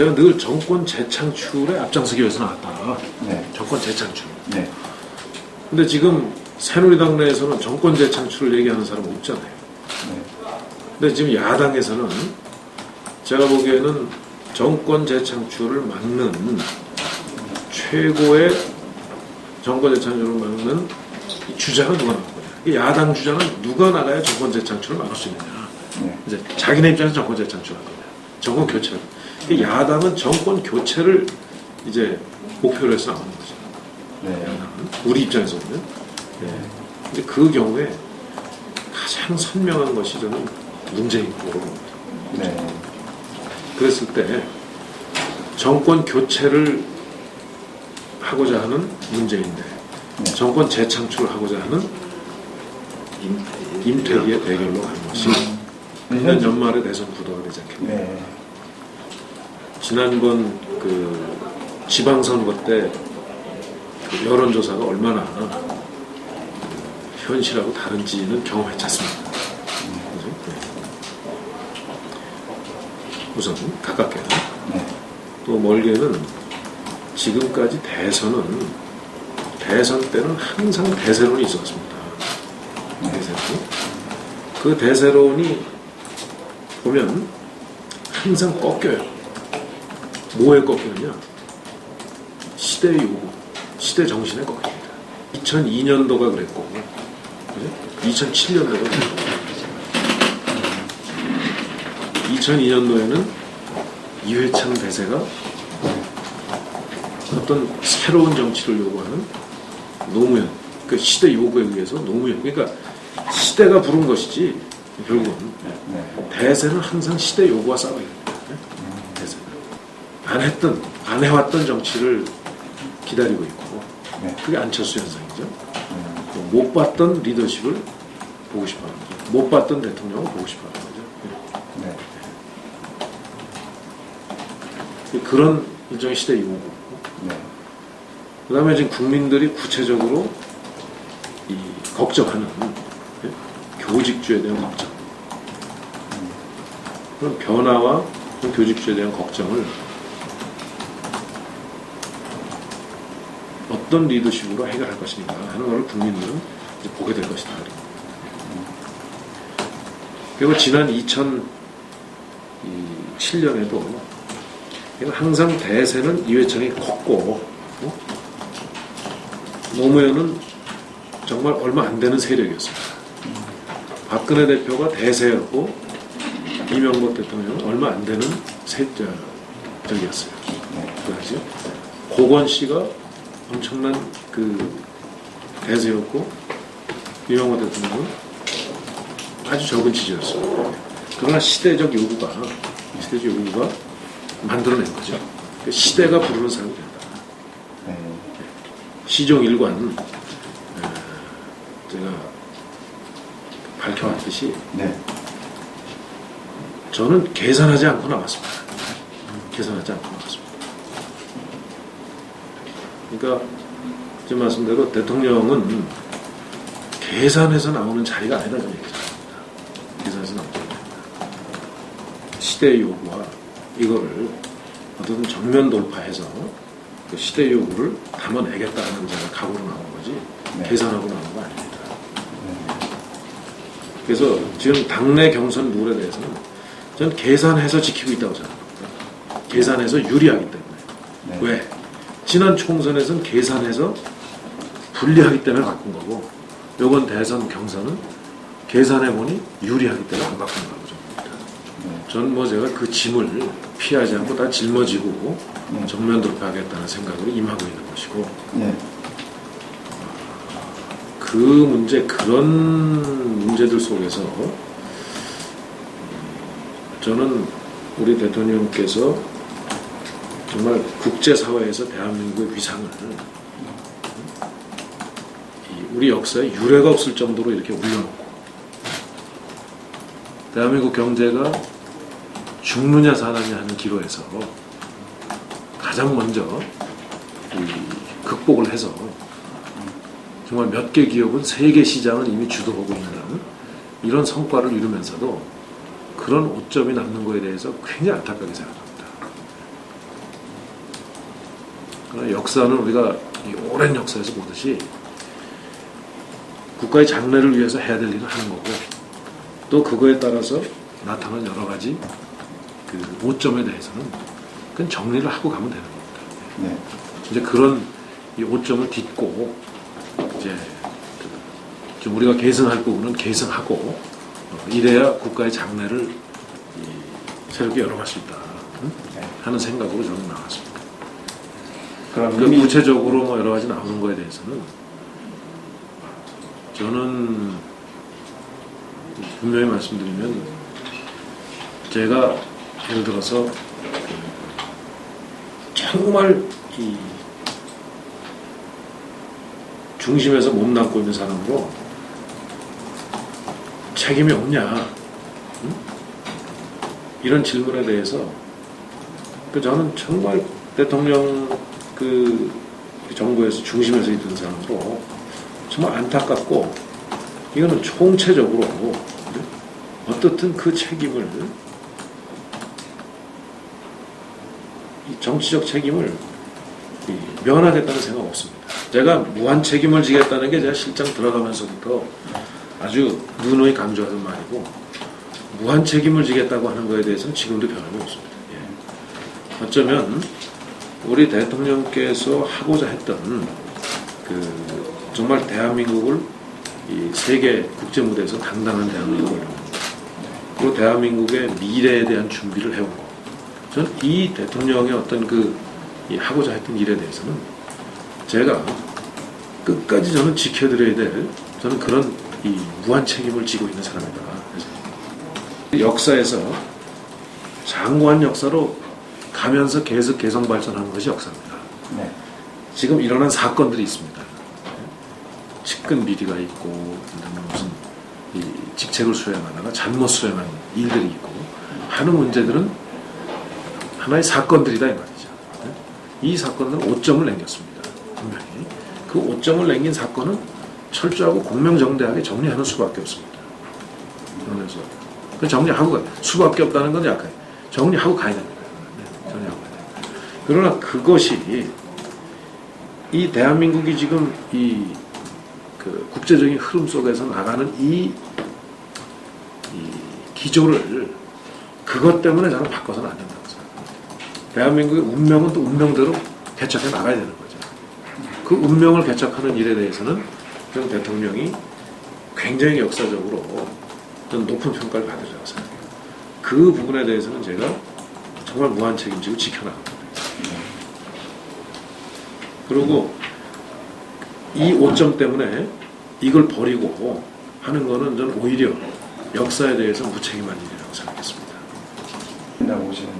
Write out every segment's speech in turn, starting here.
제가 늘 정권 재창출에 앞장서기 위해서 나왔다. 네. 정권 재창출. 네. 근데 지금 새누리당 내에서는 정권 재창출을 얘기하는 사람 없잖아요. 네. 근데 지금 야당에서는 제가 보기에는 정권 재창출을 막는 최고의 정권 재창출을 막는 이 주자가 누가 나올 거냐. 이 야당 주자는 누가 나가야 정권 재창출을 막을 수 있느냐. 네. 이제 자기네 입장에서 정권 재창출할 거냐. 정권 교체를. 이 야당은 정권 교체를 이제 목표로 해서 나오는 거죠. 네. 야당은. 우리 입장에서 보면. 예. 근데 그 경우에 가장 선명한 것이 저는 문재인 봅니다. 네. 그랬을 때 정권 교체를 하고자 하는 문재인데 네. 정권 재창출을 하고자 하는 임- 임태기의 대결로 가는 것이 내년 현- 연말에 대선 구도가 되지 않겠냐. 네. 지난번 그 지방선거 때 그 여론조사가 얼마나 현실하고 다른지는 경험했지 않습니까? 네. 우선 가깝게는 네. 또 멀게는 지금까지 대선은 대선 때는 항상 대세론이 있었습니다. 대세론. 그 대세론이 보면 항상 꺾여요. 뭐에 꺾이느냐? 시대의 요구, 시대 정신에 꺾입니다. 2002년도가 그랬고, 2007년도가 그랬고, 2002년도에는 이회창 대세가 어떤 새로운 정치를 요구하는 노무현, 그 시대 요구에 의해서 노무현, 그러니까 시대가 부른 것이지 결국은 네. 대세는 항상 시대 요구와. 대세는 안 했던, 안 해왔던 정치를 기다리고 있고 네. 그게 안철수 현상이죠. 또못 봤던 리더십을 보고 싶어하는 거죠. 못 봤던 대통령을 보고 싶어하는 거죠. 네. 그런 일종의 시대 요구. 네. 그 다음에 지금 국민들이 구체적으로 이 걱정하는 예? 교직주에 대한 걱정. 그런 변화와 교직주에 대한 걱정을 어떤 리더십으로 해결할 것인가 하는 것을 국민들은 이제 보게 될 것이다. 그리고 지난 2007년에도 항상 대세는 이회창이 컸고 어? 노무현은 정말 얼마 안 되는 세력이었습니다. 박근혜 대표가 대세였고 이명박 대통령은 얼마 안 되는 세력이었어요. 그렇죠? 고건 씨가 엄청난 그 대세였고 이명박 대통령은 아주 적은 지지였습니다. 그러나 시대적 요구가 시대적 요구가 만들어낸 거죠. 그 시대가 부르는 사람이 된다. 네. 시종 일관 에, 제가 밝혀왔듯이 네. 저는 계산하지 않고 나왔습니다. 계산하지 않고 나왔습니다. 그러니까 지금 말씀대로 대통령은 계산해서 나오는 자리가 아니다 저는 얘기합니다. 계산해서 나오는 자리가. 시대의 요구와 이거를 어떤 정면 돌파해서 그 시대 요구를 담아내겠다는 제가 각오로 나온 거지 네. 계산하고 나온 거 아닙니다. 그래서 지금 당내 경선 룰에 대해서는 저는 계산해서 지키고 있다고 생각합니다. 계산해서 유리하기 때문에. 네. 왜? 지난 총선에서는 계산해서 불리하기 때문에 바꾼 거고 요번 대선 경선은 계산해보니 유리하기 때문에 안 바꾼 거라고 저는 봅니다. 저는 뭐 제가 그 짐을 피하지 않고 다 짊어지고 네. 정면 돌파하겠다는 생각으로 임하고 있는 것이고 네. 그 문제 그런 문제들 속에서 저는 우리 대통령께서 정말 국제사회에서 대한민국의 위상을 이 우리 역사에 유례가 없을 정도로 이렇게 올려놓고 대한민국 경제가 죽느냐 사느냐 하는 기로에서 가장 먼저 이 극복을 해서 정말 몇 개 기업은 세계 시장을 이미 주도하고 있는 이런 성과를 이루면서도 그런 오점이 남는 거에 대해서 굉장히 안타깝게 생각합니다. 그러나 역사는 우리가 이 오랜 역사에서 보듯이 국가의 장래를 위해서 해야 될 일을 하는 거고 또 그거에 따라서 나타난 여러 가지 그 오점에 대해서는 그건 정리를 하고 가면 되는 겁니다. 네. 이제 그런 이 오점을 딛고 이제 좀 우리가 계승할 부분은 계승하고 어, 이래야 국가의 장래를 이 새롭게 열어갈 수 있다 응? 네. 하는 생각으로 저는 나왔습니다. 그럼 그 구체적으로 뭐 여러 가지 나오는 거에 대해서는 저는 분명히 말씀드리면 제가 예를 들어서 그 정말 이 중심에서 몸담고 있는 사람으로 책임이 없냐 응? 이런 질문에 대해서 그 저는 정말 대통령 그 정부에서 중심에서 있던 사람으로 정말 안타깝고 이거는 총체적으로 네? 어떻든 그 책임을 이 정치적 책임을 이 면하겠다는 생각 없습니다. 제가 무한 책임을 지겠다는 게 제가 실장 들어가면서부터 아주 누누이 강조하던 말이고 무한 책임을 지겠다고 하는 거에 대해서는 지금도 변함이 없습니다. 예. 어쩌면 우리 대통령께서 하고자 했던 그 정말 대한민국을 이 세계 국제 무대에서 당당한 대한민국을 그리고 대한민국의 미래에 대한 준비를 해온 거. 저는 이 대통령의 어떤 그이 하고자 했던 일에 대해서는 제가 끝까지 저는 지켜드려야 될 저는 그런 이 무한 책임을 지고 있는 사람이다. 역사에서 장구한 역사로 가면서 계속 개성 발전하는 것이 역사입니다. 네. 지금 일어난 사건들이 있습니다. 측근 비리가 있고 무슨 이 직책을 수행하다가 잘못 수행한 일들이 있고 하는 문제들은 하나의 사건들이다 이 말이죠. 이 사건은 오점을 남겼습니다. 분명히 그 오점을 남긴 사건은 철저하고 공명정대하게 정리하는 수밖에 없습니다. 그래서 그 정리하고 가- 수밖에 없다는 건 약간 정리하고 가야 됩니다. 네, 정리하고 가야 됩니다. 그러나 그것이 이 대한민국이 지금 이 그 국제적인 흐름 속에서 나가는 이, 이 기조를 그것 때문에 저는 바꿔서는 안 된다고 생각합니다. 대한민국의 운명은 또 운명대로 개척해 나가야 되는 거죠. 그 운명을 개척하는 일에 대해서는 전 대통령이 굉장히 역사적으로 전 높은 평가를 받으리라고 생각해요. 그 부분에 대해서는 제가 정말 무한 책임지고 지켜나갑니다. 그리고 이 오점 때문에 이걸 버리고 하는 거는 저는 오히려 역사에 대해서 무책임한 일이라고 생각했습니다.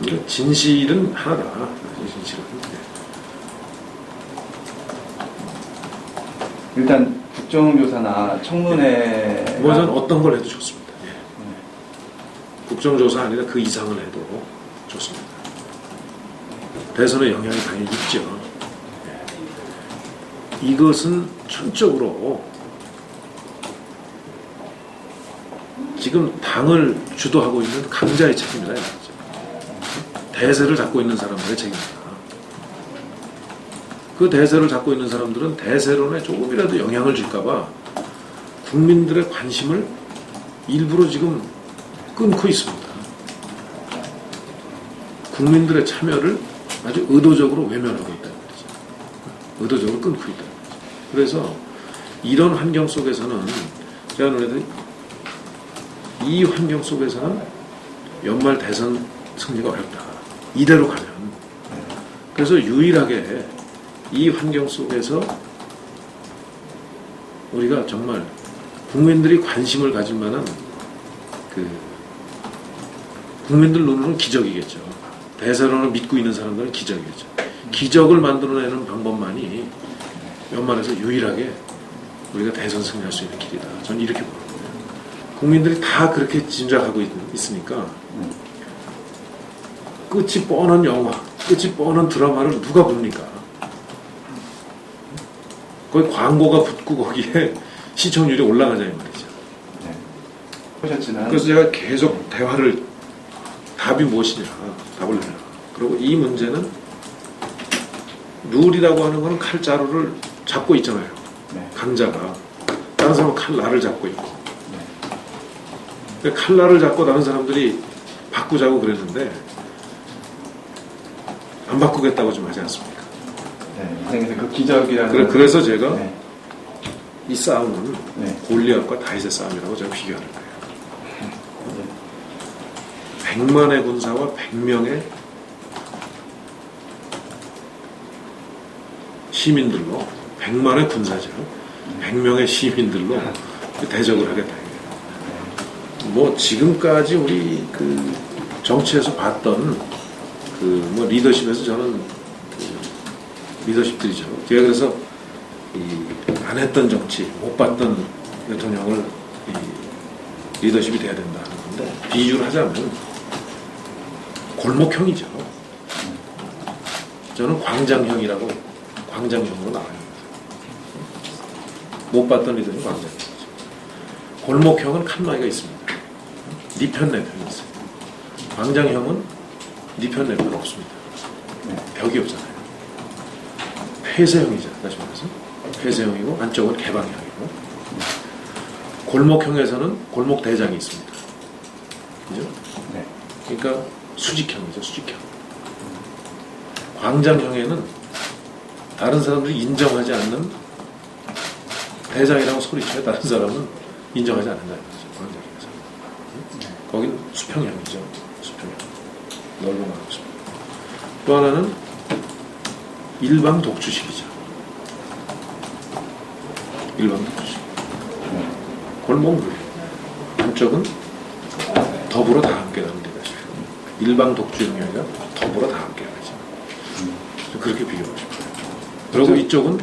그러니까 진실은 하나다. 진실은. 일단 국정조사나 청문회 뭐 저는 어떤 걸 해도 좋습니다. 예. 국정조사 아니라 그 이상을 해도 좋습니다. 대선에 영향이 당연히 있죠. 예. 이것은 전적으로 지금 당을 주도하고 있는 강자의 책임이다. 대세를 잡고 있는 사람들의 책임이다. 그 대세를 잡고 있는 사람들은 대세론에 조금이라도 영향을 줄까봐 국민들의 관심을 일부러 지금 끊고 있습니다. 국민들의 참여를 아주 의도적으로 외면하고 거죠. 의도적으로 끊고 거죠. 그래서 이런 환경 속에서는 제가 논해도 이 환경 속에서는 연말 대선 승리가 어렵다. 이대로 가면. 그래서 유일하게 이 환경 속에서 우리가 정말 국민들이 관심을 가질 만한 그 국민들 눈으로는 기적이겠죠. 대세론을 믿고 있는 사람들은 기적이겠죠. 기적을 만들어내는 방법만이 연말에서 유일하게 우리가 대선 승리할 수 있는 길이다. 저는 이렇게 봅니다. 국민들이 다 그렇게 짐작하고 있, 있으니까 끝이 뻔한 영화, 끝이 뻔한 드라마를 누가 봅니까? 거기 광고가 붙고 거기에 시청률이 올라가자 이 말이죠. 네. 그래서 제가 계속 대화를 답이 무엇이냐 답을 내라. 그리고 이 문제는 룰이라고 하는 거는 칼자루를 잡고 있잖아요. 네. 강자가. 다른 사람은 칼날을 잡고 있고. 네. 칼날을 잡고 다른 사람들이 바꾸자고 그랬는데 안 바꾸겠다고 좀 하지 않습니까? 네. 그 기적이라는. 그래, 그래서 제가 네. 이 싸움은 네. 골리앗과 다윗의 싸움이라고 제가 비교하는 거예요. 백만의 군사와 백명의 시민들로 백만의 군사죠. 백명의 시민들로 대적을 하겠다. 뭐 지금까지 우리 그 정치에서 봤던 그 뭐 리더십에서 저는 그 리더십들이죠. 제가 그래서 이안 했던 정치, 못 봤던 대통령을 이 리더십이 돼야 된다 하는 건데 비유를 하자면 골목형이죠. 저는 광장형이라고 광장형으로 나와요. 못 봤던 리더는 광장형이죠. 골목형은 칸막이가 있습니다. 니편 내편이 있어요. 광장형은 니편 내편 없습니다. 벽이 없잖아요. 폐쇄형이죠. 다시 말해서 폐쇄형이고 안쪽은 개방형이고 골목형에서는 골목 대장이 있습니다. 그죠? 네. 그러니까 수직형이죠, 수직형. 광장형에는 다른 사람들이 인정하지 않는 대장이라고 소리쳐요. 다른 사람은 인정하지 않는다는 거죠. 광장형에서. 거긴 수평형이죠. 수평형. 넓은 거 수평. 또 하나는 일방 독주식이죠. 일방 독주식. 네. 골목물. 한쪽은 더불어 다 함께 가는 데가 싶어요. 일방 독주형이 아니라 더불어 다 함께 가죠. 좀 그렇게 싶어요. 그리고 이쪽은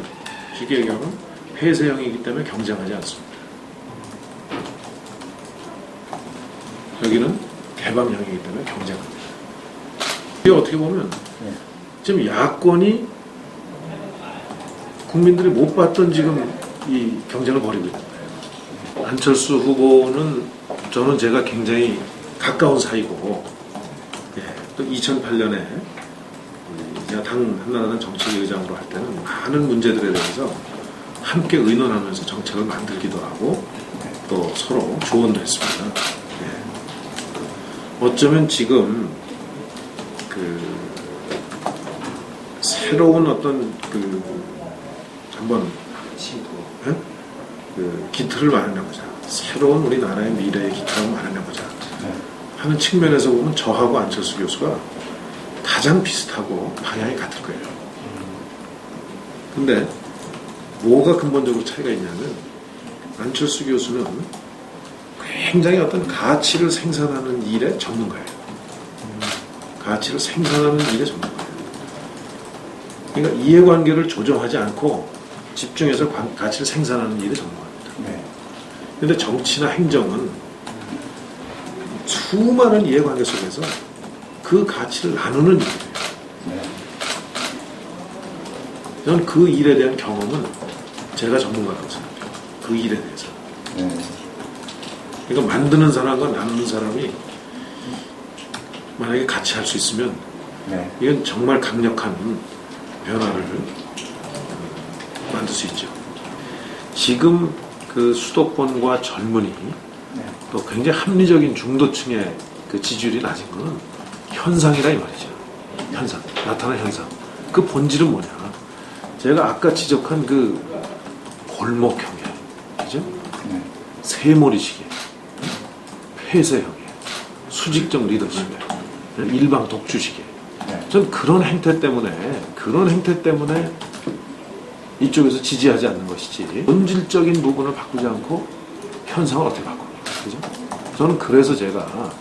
쉽게 얘기하면 폐쇄형이기 때문에 경쟁하지 않습니다. 여기는 개방형이기 때문에 경쟁합니다. 이게 어떻게 보면 네. 지금 야권이 국민들이 못 봤던 지금 이 경쟁을 벌이고 있는 거예요. 안철수 후보는 저는 제가 굉장히 가까운 사이고, 예, 또 2008년에 제가 당 한나라당 정책위의장으로 할 때는 많은 문제들에 대해서 함께 의논하면서 정책을 만들기도 하고 또 서로 조언도 했습니다. 예. 어쩌면 지금 그 새로운 어떤 그 한번 예? 그 기틀을 마련해보자. 새로운 우리나라의 미래의 기틀을 마련해보자. 네. 하는 측면에서 보면 저하고 안철수 교수가 가장 비슷하고 방향이 같을 거예요. 근데 뭐가 근본적으로 차이가 있냐면 안철수 교수는 굉장히 어떤 가치를 생산하는 일에 전문가예요. 가치를 생산하는 일에 전문가예요. 그러니까 이해관계를 조정하지 않고 집중해서 관- 가치를 생산하는 일에 전문가입니다. 네. 근데 정치나 행정은 수많은 이해관계 속에서 그 가치를 나누는 일이에요. 네. 저는 그 일에 대한 경험은 제가 전문가라고 생각해요. 그 일에 대해서. 네. 그러니까 만드는 사람과 나누는 사람이 만약에 같이 할 수 있으면 네. 이건 정말 강력한 변화를 만들 수 있죠. 지금 그 수도권과 젊은이 네. 또 굉장히 합리적인 중도층의 그 지지율이 낮은 거는 현상이라 이 말이죠. 현상, 나타난 현상. 그 본질은 뭐냐? 제가 아까 지적한 그 골목형의, 그죠? 네. 세모리식의, 폐쇄형의, 수직적 리더십의, 일방 독주식의. 네. 전 그런 행태 때문에, 그런 행태 때문에 이쪽에서 지지하지 않는 것이지, 본질적인 부분을 바꾸지 않고 현상을 어떻게 바꿉니까? 그죠? 저는 그래서 제가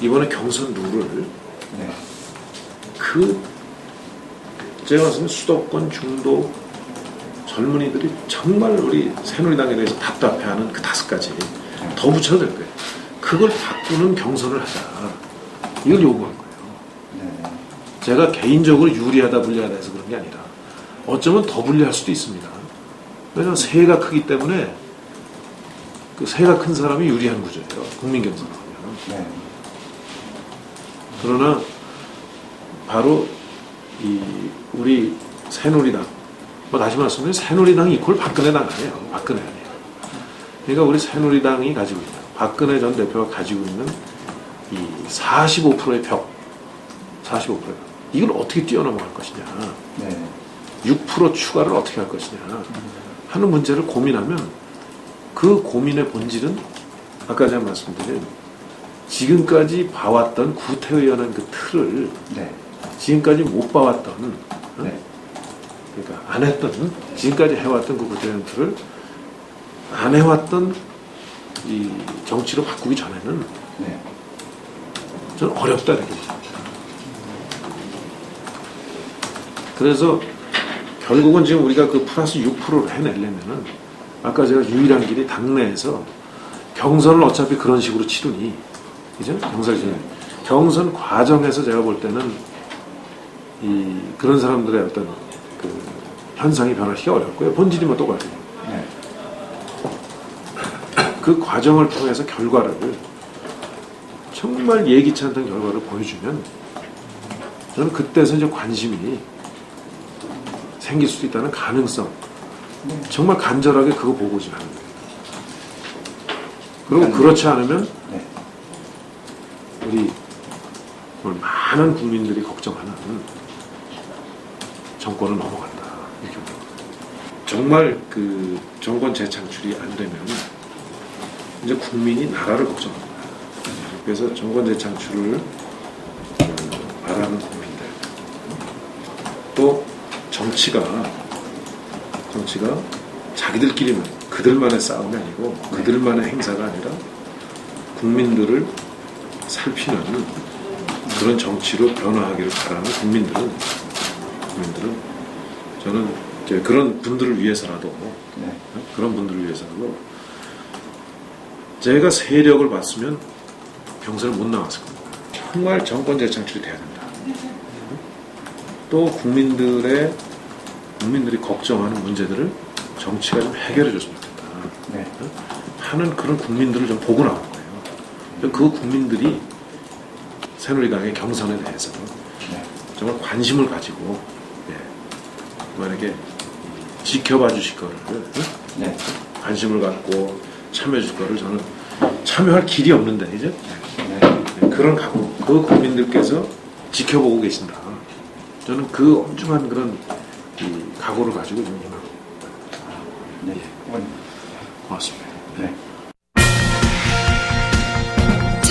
이번에 경선 룰을 네. 그 제가 봤을 때 수도권 중도 젊은이들이 정말 우리 새누리당에 대해서 답답해하는 그 다섯 가지 더 붙여도 될 거예요. 그걸 바꾸는 경선을 하자. 이걸 요구한 거예요. 네. 제가 개인적으로 유리하다 불리하다 해서 그런 게 아니라 어쩌면 더 불리할 수도 있습니다. 왜냐하면 세가 크기 때문에 그 세가 큰 사람이 유리한 구조예요. 국민 경선을 하면. 네. 그러나 바로 이 우리 새누리당. 뭐 다시 말씀드리면 새누리당 이퀄 박근혜당 아니에요. 박근혜 아니에요. 그러니까 우리 새누리당이 가지고 있는 박근혜 전 대표가 가지고 있는 이 45%의 벽, 45%. 이걸 어떻게 뛰어넘어갈 것이냐. 네. 6% 추가를 어떻게 할 것이냐 하는 문제를 고민하면 그 고민의 본질은 아까 제가 말씀드린 지금까지 봐왔던 구태의원의 그 틀을 네. 지금까지 못 봐왔던 어? 네. 그러니까 안 했던 지금까지 해왔던 그 구태의원 틀을 안 해왔던 이 정치로 바꾸기 전에는 네. 저는 어렵다 이렇게 생각합니다. 그래서 결국은 지금 우리가 그 플러스 6%를 해내려면은 아까 제가 유일한 길이 당내에서 경선을 어차피 그런 식으로 치르니 그죠? 경선 경선 과정에서 제가 볼 때는 이 그런 사람들의 어떤 그 현상이 변하기가 어렵고요. 본질이 뭐 똑같아요. 네. 그 과정을 통해서 결과를 정말 예기치 않던 결과를 보여주면 저는 그때서 이제 관심이 생길 수도 있다는 가능성 네. 정말 간절하게 그거 보고자 하는 거예요. 그리고 그렇지 않으면 정말 많은 국민들이 걱정하는 정권을 넘어간다. 이렇게. 정말 그 정권 재창출이 안 되면 이제 국민이 나라를 걱정합니다. 그래서 정권 재창출을 어, 바라는 국민들 또 정치가 정치가 자기들끼리만 그들만의 싸움이 아니고 그들만의 행사가 아니라 국민들을 살피는 그런 정치로 변화하기를 바라는 국민들은 국민들은 저는 이제 그런 분들을 위해서라도 네. 그런 분들을 위해서라도 제가 세력을 봤으면 경선을 못 나왔을 겁니다. 정말 정권 재창출이 돼야 된다. 또 국민들의 국민들이 걱정하는 문제들을 정치가 좀 해결해 줬으면 좋겠다. 네. 하는 그런 국민들을 좀 보고 거예요. 그 국민들이 새누리당의 경선에 대해서 네. 정말 관심을 가지고 예, 만약에 지켜봐 주실 거를 예? 네. 관심을 갖고 참여해 줄 거를 저는 참여할 길이 없는데 이제 네. 예, 그런 각오 그 국민들께서 지켜보고 계신다. 저는 그 엄중한 그런 이 각오를 가지고 좀 임합니다. 네. 의원님. 고맙습니다. 네.